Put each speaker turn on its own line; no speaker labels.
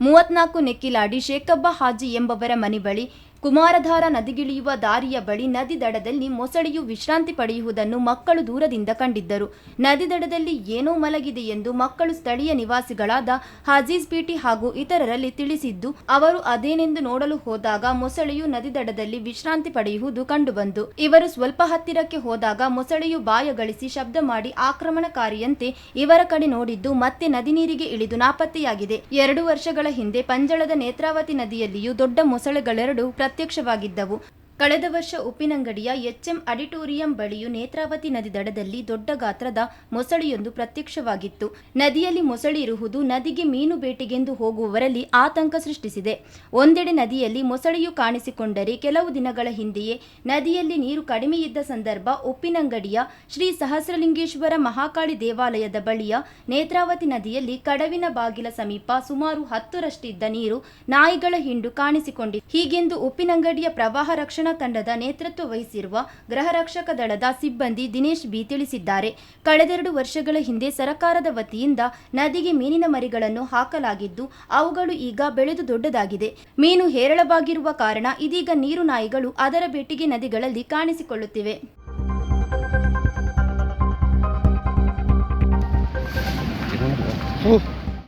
ಮೂವತ್ನಾಲ್ಕು ನೆಕ್ಕಿಲಾಡಿ ಶೇಖಬ್ಬ ಹಾಜಿ ಎಂಬವರ ಮನೆ ಬಳಿ ಕುಮಾರಧಾರ ನದಿಗಿಳಿಯುವ ದಾರಿಯ ಬಳಿ ನದಿ ದಡದಲ್ಲಿ ಮೊಸಳೆಯು ವಿಶ್ರಾಂತಿ ಪಡೆಯುವುದನ್ನು ಮಕ್ಕಳು ದೂರದಿಂದ ಕಂಡಿದ್ದರು. ನದಿ ದಡದಲ್ಲಿ ಏನೋ ಮಲಗಿದೆ ಎಂದು ಮಕ್ಕಳು ಸ್ಥಳೀಯ ನಿವಾಸಿಗಳಾದ ಹಜೀಜ್ ಪೀಟಿ ಹಾಗೂ ಇತರರಲ್ಲಿ ತಿಳಿಸಿದ್ದು, ಅವರು ಅದೇನೆಂದು ನೋಡಲು ಹೋದಾಗ ಮೊಸಳೆಯು ನದಿ ದಡದಲ್ಲಿ ವಿಶ್ರಾಂತಿ ಪಡೆಯುವುದು ಕಂಡುಬಂತು ಇವರು ಸ್ವಲ್ಪ ಹತ್ತಿರಕ್ಕೆ ಹೋದಾಗ ಮೊಸಳೆಯು ಬಾಯಗಳಿಸಿ ಶಬ್ದ ಮಾಡಿ ಆಕ್ರಮಣಕಾರಿಯಂತೆ ಇವರ ಕಡೆ ನೋಡಿದ್ದು, ಮತ್ತೆ ನದಿ ನೀರಿಗೆ ಇಳಿದು ನಾಪತ್ತೆಯಾಗಿದೆ. ಎರಡು ವರ್ಷಗಳ ಹಿಂದೆ ಪಂಜಳದ ನೇತ್ರಾವತಿ ನದಿಯಲ್ಲಿಯೂ ದೊಡ್ಡ ಮೊಸಳೆಗಳೆರಡು ಪ್ರತ್ಯಕ್ಷವಾಗಿದ್ದವು. ಕಳೆದ ವರ್ಷ ಉಪ್ಪಿನಂಗಡಿಯ ಎಚ್ಎಂ ಅಡಿಟೋರಿಯಂ ಬಳಿಯು ನೇತ್ರಾವತಿ ನದಿ ದಡದಲ್ಲಿ ದೊಡ್ಡ ಗಾತ್ರದ ಮೊಸಳೆಯೊಂದು ಪ್ರತ್ಯಕ್ಷವಾಗಿತ್ತು. ನದಿಯಲ್ಲಿ ಮೊಸಳೆ ಇರುವುದು ನದಿಗೆ ಮೀನು ಬೇಟೆಗೆಂದು ಹೋಗುವವರಲ್ಲಿ ಆತಂಕ ಸೃಷ್ಟಿಸಿದೆ. ಒಂದೆಡೆ ನದಿಯಲ್ಲಿ ಮೊಸಳೆಯು ಕಾಣಿಸಿಕೊಂಡರೆ ಕೆಲವು ದಿನಗಳ ಹಿಂದೆಯೇ ನದಿಯಲ್ಲಿ ನೀರು ಕಡಿಮೆ ಇದ್ದ ಸಂದರ್ಭ ಉಪ್ಪಿನಂಗಡಿಯ ಶ್ರೀ ಸಹಸ್ರಲಿಂಗೇಶ್ವರ ಮಹಾಕಾಳಿ ದೇವಾಲಯದ ಬಳಿಯ ನೇತ್ರಾವತಿ ನದಿಯಲ್ಲಿ ಕಡವಿನ ಬಾಗಿಲ ಸಮೀಪ ಸುಮಾರು ಹತ್ತರಷ್ಟಿದ್ದ ನೀರು ನಾಯಿಗಳ ಹಿಂಡು ಕಾಣಿಸಿಕೊಂಡಿತ್ತು. ಹೀಗೆಂದು ಉಪ್ಪಿನಂಗಡಿಯ ಪ್ರವಾಹ ರಕ್ಷಣಾ ತಂಡದ ನೇತೃತ್ವ ವಹಿಸಿರುವ ಗೃಹ ರಕ್ಷಕ ದಳದ ಸಿಬ್ಬಂದಿ ದಿನೇಶ್ ಬಿ ತಿಳಿಸಿದ್ದಾರೆ. ಕಳೆದೆರಡು ವರ್ಷಗಳ ಹಿಂದೆ ಸರಕಾರದ ವತಿಯಿಂದ ನದಿಗೆ ಮೀನಿನ ಮರಿಗಳನ್ನು ಹಾಕಲಾಗಿದ್ದು, ಅವುಗಳು ಈಗ ಬೆಳೆದು ದೊಡ್ಡದಾಗಿದೆ. ಮೀನು ಹೇರಳವಾಗಿರುವ ಕಾರಣ ಇದೀಗ ನೀರು ನಾಯಿಗಳು ಅದರ ಬೇಟಿಗೆ ನದಿಗಳಲ್ಲಿ ಕಾಣಿಸಿಕೊಳ್ಳುತ್ತಿವೆ.
ಹ್ಞೂ